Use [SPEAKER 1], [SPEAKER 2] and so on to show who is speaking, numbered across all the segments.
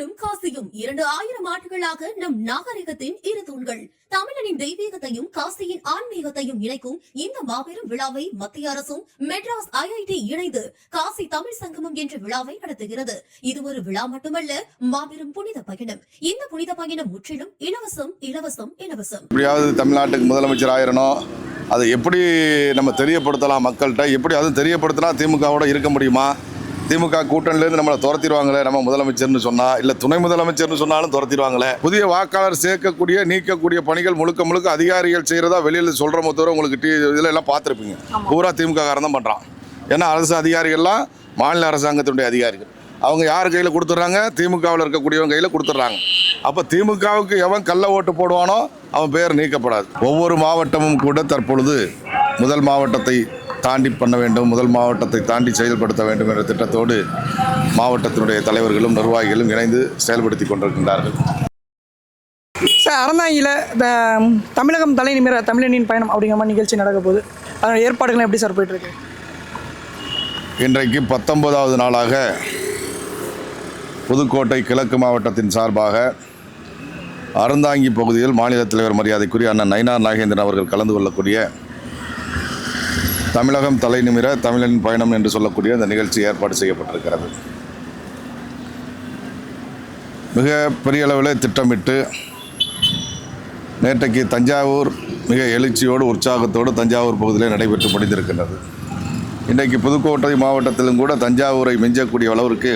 [SPEAKER 1] தமிழும் காசியும் இரண்டு ஆயிரம் ஆண்டுகளாக நம் நாகரிகத்தின் இரு தூண்கள். தமிழனின் தெய்வீகத்தையும் காசியின் ஆன்மீகத்தையும் இணைக்கும் இந்த மாபெரும் விழாவை மத்திய அரசும் மெட்ராஸ் ஐஐடி இணைந்து காசி தமிழ் சங்கமம் என்ற விழாவை நடத்துகிறது. இது ஒரு விழா மட்டுமல்ல மாபெரும் புனித பயணம். இந்த புனித பயணம் முற்றிலும் இலவசம் இலவசம் இலவசம்.
[SPEAKER 2] எப்படியாவது தமிழ்நாட்டுக்கு முதலமைச்சர் ஆயிரணும். அதை எப்படி நம்ம தெரியப்படுத்தலாம் மக்கள்கிட்ட? எப்படி அதுவும் தெரியப்படுத்தினா திமுகவோட இருக்க முடியுமா? திமுக கூட்டணிலேருந்து நம்மளை துரத்திடுவாங்களே நம்ம முதலமைச்சர்னு சொன்னால் இல்லை துணை முதலமைச்சர்னு சொன்னாலும் துரத்திடுவாங்களே. புதிய வாக்காளர் சேர்க்கக்கூடிய நீக்கக்கூடிய பணிகள் முழுக்க முழுக்க அதிகாரிகள் செய்கிறதா வெளியில் சொல்கிற தவிர உங்களுக்கு டி இதில் எல்லாம் பார்த்துருப்பீங்க பூரா திமுக காரன் தான் பண்ணுறான் ஏன்னா அரசு அதிகாரிகள்லாம் மாநில அரசாங்கத்தினுடைய அதிகாரிகள். அவங்க யார் கையில் கொடுத்துட்றாங்க? திமுகவில் இருக்கக்கூடியவங்க கையில் கொடுத்துட்றாங்க. அப்போ திமுகவுக்கு எவன் கள்ள ஓட்டு போடுவானோ அவன் பேர் நீக்கப்படாது. ஒவ்வொரு மாவட்டமும் கூட தற்பொழுது முதல் மாவட்டத்தை தாண்டி பண்ண வேண்டும் முதல் மாவட்டத்தை தாண்டி செயல்படுத்த வேண்டும் என்ற திட்டத்தோடு மாவட்டத்தினுடைய தலைவர்களும் நிர்வாகிகளும் இணைந்து செயல்படுத்தி கொண்டிருக்கின்றார்கள்.
[SPEAKER 3] சார் அறந்தாங்கியில் இந்த தமிழகம் தலை நிமிர தமிழனின் பயணம் அப்படிங்கிற மாதிரி நிகழ்ச்சி நடக்க போகுது. அதோட ஏற்பாடுகள் எப்படி சார் போயிட்டுருக்கு?
[SPEAKER 2] இன்றைக்கு பத்தொன்பதாவது நாளாக புதுக்கோட்டை கிழக்கு மாவட்டத்தின் சார்பாக அறந்தாங்கி பகுதியில் மாநில தலைவர் மரியாதைக்குரிய அண்ணன் நயினார் நாகேந்திரன் அவர்கள் கலந்து கொள்ளக்கூடிய தமிழகம் தலை நிமிர தமிழனின் பயணம் என்று சொல்லக்கூடிய இந்த நிகழ்ச்சி ஏற்பாடு செய்யப்பட்டிருக்கிறது. மிக பெரிய அளவில் திட்டமிட்டு நேற்றைக்கு தஞ்சாவூர் மிக எழுச்சியோடு உற்சாகத்தோடு தஞ்சாவூர் பகுதியில் நடைபெற்று முடிந்திருக்கின்றது. இன்றைக்கு புதுக்கோட்டை மாவட்டத்திலும் கூட தஞ்சாவூரை மிஞ்சக்கூடிய அளவிற்கு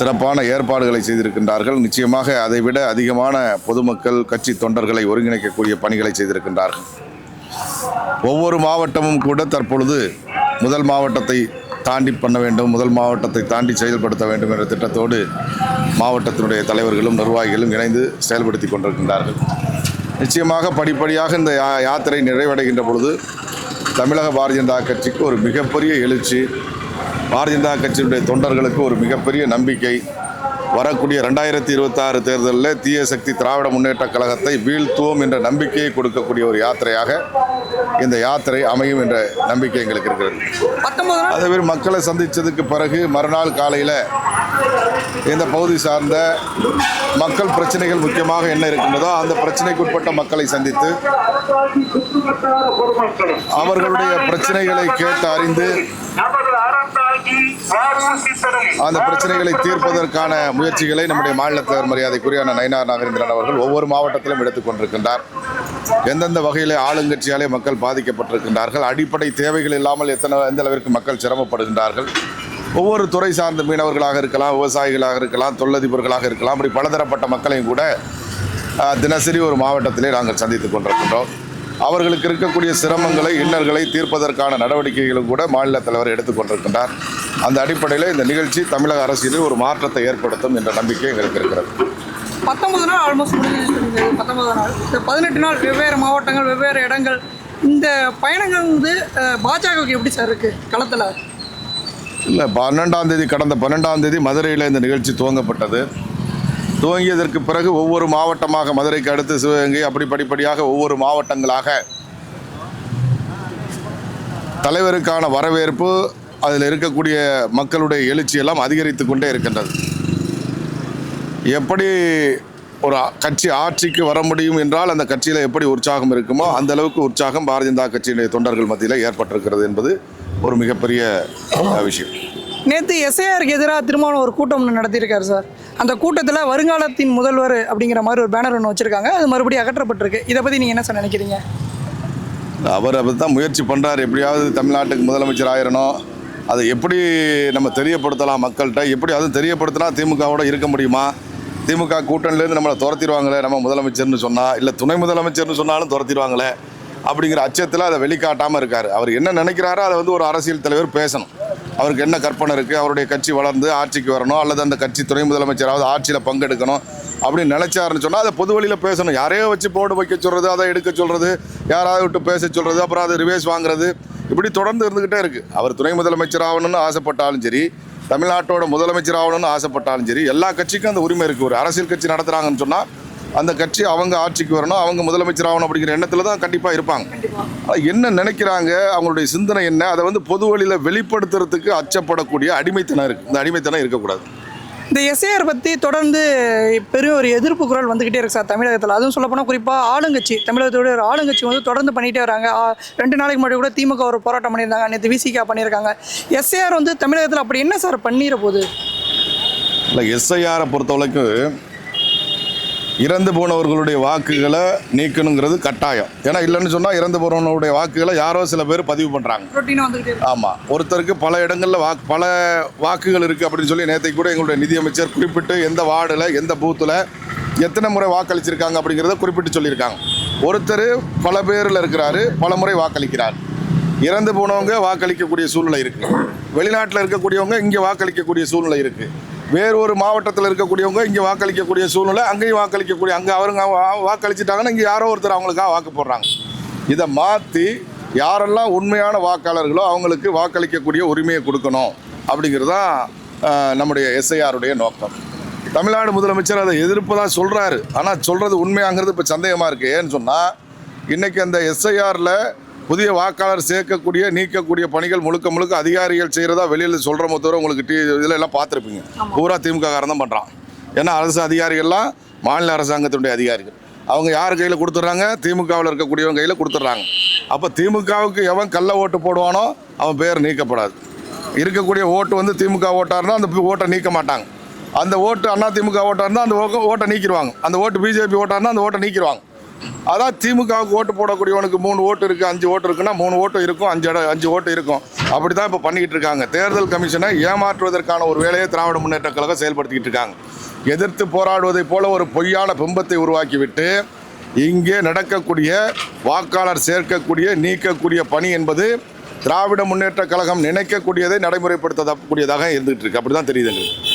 [SPEAKER 2] சிறப்பான ஏற்பாடுகளை செய்திருக்கின்றார்கள். நிச்சயமாக அதைவிட அதிகமான பொதுமக்கள் கட்சி தொண்டர்களை ஒருங்கிணைக்கக்கூடிய பணிகளை செய்திருக்கின்றார்கள். ஒவ்வொரு மாவட்டமும் கூட தற்பொழுது முதல் மாவட்டத்தை தாண்டி பண்ண வேண்டும் முதல் மாவட்டத்தை தாண்டி செயல்படுத்த வேண்டும் என்ற திட்டத்தோடு மாவட்டத்தினுடைய தலைவர்களும் நிர்வாகிகளும் இணைந்து செயல்படுத்தி கொண்டிருக்கின்றார்கள். நிச்சயமாக படிப்படியாக இந்த யா யாத்திரை நிறைவடைகின்ற பொழுது தமிழக பாரதிய ஜனதா கட்சிக்கு ஒரு மிகப்பெரிய எழுச்சி பாரதிய ஜனதா கட்சியினுடைய தொண்டர்களுக்கு ஒரு மிகப்பெரிய நம்பிக்கை வரக்கூடிய ரெண்டாயிரத்தி இருபத்தாறு தேர்தலில் தீய சக்தி திராவிட முன்னேற்ற கழகத்தை வீழ்த்துவோம் என்ற நம்பிக்கையை கொடுக்கக்கூடிய ஒரு யாத்திரையாக இந்த யாத்திரை அமையும் என்ற நம்பிக்கை எங்களுக்கு இருக்கிறது.
[SPEAKER 3] பத்தொன்பது நாள்.
[SPEAKER 2] அதே மாதிரி மக்களை சந்தித்ததுக்கு பிறகு மறுநாள் காலையில் இந்த பகுதி சார்ந்த மக்கள் பிரச்சனைகள் முக்கியமாக என்ன இருக்கின்றதோ அந்த பிரச்சனைக்கு உட்பட்ட மக்களை சந்தித்து அவர்களுடைய பிரச்சனைகளை கேட்டு அறிந்து அந்த பிரச்சனைகளை தீர்ப்பதற்கான முயற்சிகளை நம்முடைய மாநில தலைவர் மரியாதைக்குரியான அண்ணன் நயினார் நாகேந்திரன் அவர்கள் ஒவ்வொரு மாவட்டத்திலும் எடுத்துக் கொண்டிருக்கின்றார் எந்தெந்த வகையில் ஆளுங்கட்சியாலே மக்கள் பாதிக்கப்பட்டிருக்கின்றார்கள் அடிப்படை தேவைகள் இல்லாமல் எத்தனை எந்த அளவிற்கு மக்கள் சிரமப்படுகின்றார்கள் ஒவ்வொரு துறை சார்ந்த மீனவர்களாக இருக்கலாம் விவசாயிகளாக இருக்கலாம் தொழிலதிபர்களாக இருக்கலாம் அப்படி பலதரப்பட்ட மக்களையும் கூட தினசரி ஒரு மாவட்டத்திலே நாங்கள் சந்தித்துக் கொண்டிருக்கின்றோம். அவர்களுக்கு இருக்கக்கூடிய சிரமங்களை இன்னல்களை தீர்ப்பதற்கான நடவடிக்கைகளும் கூட மாநில தலைவர் எடுத்துக்கொண்டிருக்கின்றார் அந்த அடிப்படையில் இந்த நிகழ்ச்சி தமிழக அரசியலில் ஒரு மாற்றத்தை ஏற்படுத்தும் என்ற நம்பிக்கை எங்களுக்கு இருக்கிறது.
[SPEAKER 3] பத்தொன்பது நாள் ஆல்மோஸ்ட் முடிஞ்சிருக்கு பத்தொன்பது நாள். இந்த பதினெட்டு நாள் வெவ்வேறு மாவட்டங்கள் வெவ்வேறு இடங்கள். இந்த பயணங்கள் வந்து பாஜகவுக்கு எப்படி சார் இருக்குது களத்தில்?
[SPEAKER 2] இல்லை பன்னெண்டாம் தேதி கடந்த பன்னெண்டாம் தேதி மதுரையில் இந்த நிகழ்ச்சி துவங்கப்பட்டது. துவங்கியதற்கு பிறகு ஒவ்வொரு மாவட்டமாக மதுரைக்கு அடுத்து சிவகங்கை அப்படி படிப்படியாக ஒவ்வொரு மாவட்டங்களாக தலைவருக்கான வரவேற்பு அதில் இருக்கக்கூடிய மக்களுடைய எழுச்சி எல்லாம் அதிகரித்து கொண்டே இருக்கின்றது. எப்படி ஒரு கட்சி ஆட்சிக்கு வர முடியும் என்றால் அந்த கட்சியில் எப்படி உற்சாகம் இருக்குமோ அந்த அளவுக்கு உற்சாகம் பாரதிய ஜனதா கட்சியினுடைய தொண்டர்கள் மத்தியில் ஏற்பட்டிருக்கிறது என்பது ஒரு மிகப்பெரிய விஷயம்.
[SPEAKER 3] நேற்று எஸ்ஐஆருக்கு எதிராக திருமணம் ஒரு கூட்டம் நடத்தியிருக்காரு சார். அந்த கூட்டத்தில் வருங்காலத்தின் முதல்வர் அப்படிங்கிற மாதிரி ஒரு பேனர் ஒன்று வச்சுருக்காங்க. அது மறுபடியும் அகற்றப்பட்டிருக்கு. இதை பற்றி நீங்கள் என்ன சார் நினைக்கிறீங்க?
[SPEAKER 2] அவர் அப்படி தான் முயற்சி பண்ணுறார் எப்படியாவது தமிழ்நாட்டுக்கு முதலமைச்சர் ஆயிரணும். அதை எப்படி நம்ம தெரியப்படுத்தலாம் மக்கள்கிட்ட? எப்படி அதுவும் தெரியப்படுத்தினா திமுகவோட இருக்க முடியுமா? திமுக கூட்டணிலேருந்து நம்மளை துரத்திடுவாங்களே நம்ம முதலமைச்சர்னு சொன்னால் இல்லை துணை முதலமைச்சர்னு சொன்னாலும் துரத்திடுவாங்களே? அப்படிங்கிற அச்சத்தில் அதை வெளிக்காட்டாமல் இருக்கார். அவர் என்ன நினைக்கிறாரோ அதை வந்து ஒரு அரசியல் தலைவர் பேசணும். அவருக்கு என்ன கற்பனை இருக்குது அவருடைய கட்சி வளர்ந்து ஆட்சிக்கு வரணும் அல்லது அந்த கட்சி துணை முதலமைச்சராவது ஆட்சியில் பங்கெடுக்கணும் அப்படின்னு நினைச்சாருன்னு சொன்னால் அதை பொது வழியில் பேசணும். யாரையோ வச்சு போர்டு வைக்க சொல்கிறது அதை எடுக்க சொல்கிறது யாராவது விட்டு பேச சொல்கிறது அப்புறம் அது ரிவேஸ் வாங்குறது இப்படி தொடர்ந்து இருந்துக்கிட்டே இருக்குது அவர் துணை முதலமைச்சர் ஆகணும்னு ஆசைப்பட்டாலும் சரி தமிழ்நாட்டோட முதலமைச்சர் ஆகணும்னு ஆசைப்பட்டாலும் சரி எல்லா கட்சிக்கும் அந்த உரிமை இருக்குது ஒரு அரசியல் கட்சி நடத்துகிறாங்கன்னு சொன்னால் அந்த கட்சி அவங்க ஆட்சிக்கு வரணும் அவங்க முதலமைச்சர் ஆகணும் அப்படிங்கிற எண்ணத்தில் தான் கண்டிப்பாக இருப்பாங்க. என்ன நினைக்கிறாங்க? அவங்களுடைய சிந்தனை என்ன? அதை வந்து பொது வழியில் வெளிப்படுத்துறதுக்கு அச்சப்படக்கூடிய அடிமைத்தனம் இருக்குது இந்த அடிமைத்தனம் இருக்கக்கூடாது.
[SPEAKER 3] இந்த எஸ்ஏஆர் பற்றி தொடர்ந்து பெரிய ஒரு எதிர்ப்பு குரல் வந்துக்கிட்டே இருக்கு சார் தமிழகத்தில். அதுவும் சொல்லப்போனால் குறிப்பாக ஆளுங்கட்சி தமிழகத்தோட ஒரு ஆளுங்கட்சி வந்து தொடர்ந்து பண்ணிகிட்டே வராங்க. ரெண்டு நாளைக்கு முன்னாடி கூட திமுக ஒரு போராட்டம் பண்ணியிருந்தாங்க. நேற்று விசிகா பண்ணியிருக்காங்க. எஸ்ஏஆர் வந்து தமிழகத்தில் அப்படி என்ன சார் பண்ணிட போகுது
[SPEAKER 2] இல்லை எஸ்ஐஆரை பொறுத்த வரைக்கும் இறந்து போனவர்களுடைய வாக்குகளை நீக்கணுங்கிறது கட்டாயம். ஏன்னா இல்லைன்னு சொன்னால் இறந்து போனவனுடைய வாக்குகளை யாரோ சில பேர் பதிவு பண்ணுறாங்க ஆமாம் ஒருத்தருக்கு பல இடங்களில் வாக்கு பல வாக்குகள் இருக்குது அப்படின்னு சொல்லி நேற்றைக்கு கூட எங்களுடைய நிதியமைச்சர் குறிப்பிட்டு எந்த வார்டில் எந்த பூத்தில் எத்தனை முறை வாக்களிச்சிருக்காங்க அப்படிங்கிறத குறிப்பிட்டு சொல்லியிருக்காங்க. ஒருத்தர் பல பேரில் இருக்கிறாரு பல முறை வாக்களிக்கிறார். இறந்து போனவங்க வாக்களிக்கக்கூடிய சூழ்நிலை இருக்குது வெளிநாட்டில் இருக்கக்கூடியவங்க இங்கே வாக்களிக்கக்கூடிய சூழ்நிலை இருக்குது வேறு ஒரு மாவட்டத்தில் இருக்கக்கூடியவங்க இங்கே வாக்களிக்கக்கூடிய சூழ்நிலை அங்கேயும் வாக்களிக்கக்கூடிய அங்கே அவருங்க வா- வாக்களிச்சிட்டாங்கன்னா இங்கே யாரோ ஒருத்தர் அவங்களுக்காக வாக்கு போடுறாங்க. இதை மாற்றி யாரெல்லாம் உண்மையான வாக்காளர்களோ அவங்களுக்கு வாக்களிக்கக்கூடிய உரிமையை கொடுக்கணும் அப்படிங்கிறது தான் நம்முடைய எஸ்ஐஆருடைய நோக்கம். தமிழ்நாடு முதலமைச்சர் அதை எதிர்ப்பதாக சொல்கிறாரு ஆனால் சொல்கிறது உண்மையாங்கிறது இப்போ சந்தேகமாக இருக்குது ஏன்னு சொன்னால் இன்றைக்கி அந்த எஸ்ஐஆரில் புதிய வாக்காளர் சேர்க்கக்கூடிய நீக்கக்கூடிய பணிகள் முழுக்க முழுக்க அதிகாரிகள் செய்கிறதா வெளியில் சொல்கிற தவிர உங்களுக்கு டி இதில் எல்லாம் பார்த்துருப்பீங்க பூரா திமுக காரன் தான் பண்ணுறான் ஏன்னா அரசு அதிகாரிகள்லாம் மாநில அரசாங்கத்தினுடைய அதிகாரிகள். அவங்க யார் கையில் கொடுத்துட்றாங்க? திமுகவில் இருக்கக்கூடியவங்க கையில் கொடுத்துட்றாங்க. அப்போ திமுகவுக்கு எவன் கள்ள ஓட்டு போடுவானோ அவன் பேர் நீக்கப்படாது. இருக்கக்கூடிய ஓட்டு வந்து திமுக ஓட்டாருன்னா அந்த ஓட்டை நீக்க மாட்டாங்க. அந்த ஓட்டு அண்ணா திமுக ஓட்டாக இருந்தால் அந்த ஓட்டை நீக்கிடுவாங்க. அந்த ஓட்டு பிஜேபி ஓட்டாக இருந்தால் அந்த ஓட்டை நீக்கிடுவாங்க. அதான் திமுகவுக்கு ஓட்டு போடக்கூடியவனுக்கு மூணு ஓட்டு இருக்குது அஞ்சு ஓட்டு இருக்குன்னா மூணு ஓட்டு இருக்கும் அஞ்சு இடம் அஞ்சு ஓட்டு இருக்கும். அப்படி தான் இப்போ பண்ணிக்கிட்டு இருக்காங்க. தேர்தல் கமிஷனை ஏமாற்றுவதற்கான ஒரு வேலையை திராவிட முன்னேற்ற கழகம் செயல்படுத்திக்கிட்டு இருக்காங்க. எதிர்த்து போராடுவதைப் போல ஒரு பொய்யான பிம்பத்தை உருவாக்கிவிட்டு இங்கே நடக்கக்கூடிய வாக்காளர் சேர்க்கக்கூடிய நீக்கக்கூடிய பணி என்பது திராவிட முன்னேற்ற கழகம் நினைக்கக்கூடியதை நடைமுறைப்படுத்தக்கூடியதாக இருந்துகிட்டு இருக்கு. அப்படி தான் தெரியுது எங்களுக்கு.